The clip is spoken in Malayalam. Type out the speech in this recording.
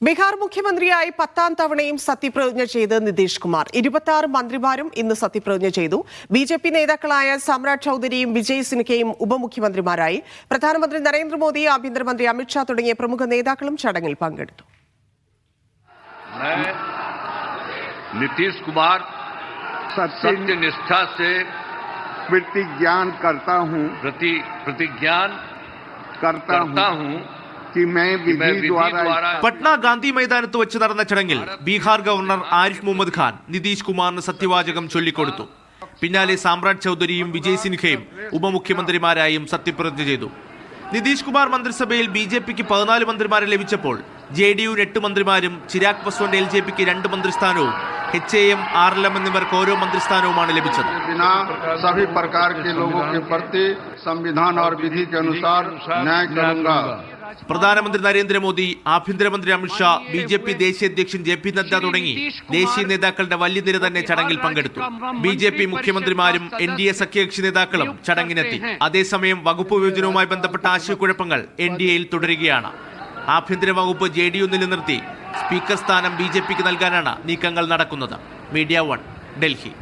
ബീഹാർ മുഖ്യമന്ത്രിയായി പത്താം തവണയും സത്യപ്രതിജ്ഞ ചെയ്ത് നിതീഷ് കുമാർ ഇരുപത്തി ആറ് മന്ത്രിമാരും ഇന്ന് സത്യപ്രതിജ്ഞ ചെയ്തു ബി ജെ പി നേതാക്കളായ സമ്രാട് ചൌധരിയും വിജയ് സിൻഹയും ഉപമുഖ്യമന്ത്രിമാരായി പ്രധാനമന്ത്രി നരേന്ദ്രമോദി ആഭ്യന്തരമന്ത്രി അമിത്ഷാ തുടങ്ങിയ പ്രമുഖ നേതാക്കളും ചടങ്ങിൽ പങ്കെടുത്തു मैं नीतीश कुमार सत्य सत्य निष्ठा से प्रतिज्ञान करता हूँ प्रति प्रतिज्ञान करता करता हूँ പട്ന ഗാന്ധി മൈതാനത്ത് വെച്ച് നടന്ന ചടങ്ങിൽ ബീഹാർ ഗവർണർ ആരിഫ് മുഹമ്മദ് ഖാൻ നിതീഷ് കുമാറിന് സത്യവാചകം ചൊല്ലിക്കൊടുത്തു. പിന്നാലെ സാമ്രാജ് ചൗധരിയും വിജയ് സിൻഹയും ഉപമുഖ്യമന്ത്രിമാരായും സത്യപ്രതിജ്ഞ ചെയ്തു. നിതീഷ് കുമാർ മന്ത്രിസഭയിൽ ബി ജെ പിക്ക് പതിനാല് മന്ത്രിമാരെ ലഭിച്ചപ്പോൾ ജെ ഡി യു എട്ട് മന്ത്രിമാരും ചിരാഗ് പസ്വാന്റെ എൽ ജെ പിക്ക് രണ്ട് മന്ത്രിസ്ഥാനവും H A M R L M എന്നിവർക്ക് ഓരോ മന്ത്രിസ്ഥാനവുമാണ് ലഭിച്ചത്. സംവിധാൻ പ്രധാനമന്ത്രി നരേന്ദ്രമോദി ആഭ്യന്തരമന്ത്രി അമിത്ഷാ ബി ജെ പി ദേശീയ അധ്യക്ഷൻ ജെ പി നദ്ദ തുടങ്ങി ദേശീയ നേതാക്കളുടെ വലിയ നിര തന്നെ ചടങ്ങിൽ പങ്കെടുത്തു. ബി ജെ പി മുഖ്യമന്ത്രിമാരും എൻ ഡി എ സഖ്യകക്ഷി നേതാക്കളും ചടങ്ങിനെത്തി. അതേസമയം വകുപ്പ് വിഭജനവുമായി ബന്ധപ്പെട്ട ആശയക്കുഴപ്പങ്ങൾ എൻ ഡി എയിൽ തുടരുകയാണ്. ആഭ്യന്തര വകുപ്പ് ജെ ഡി യു നിലനിർത്തി സ്പീക്കർ സ്ഥാനം ബി ജെ പിക്ക് നൽകാനാണ് നീക്കങ്ങൾ നടക്കുന്നത്. Media one Delhi.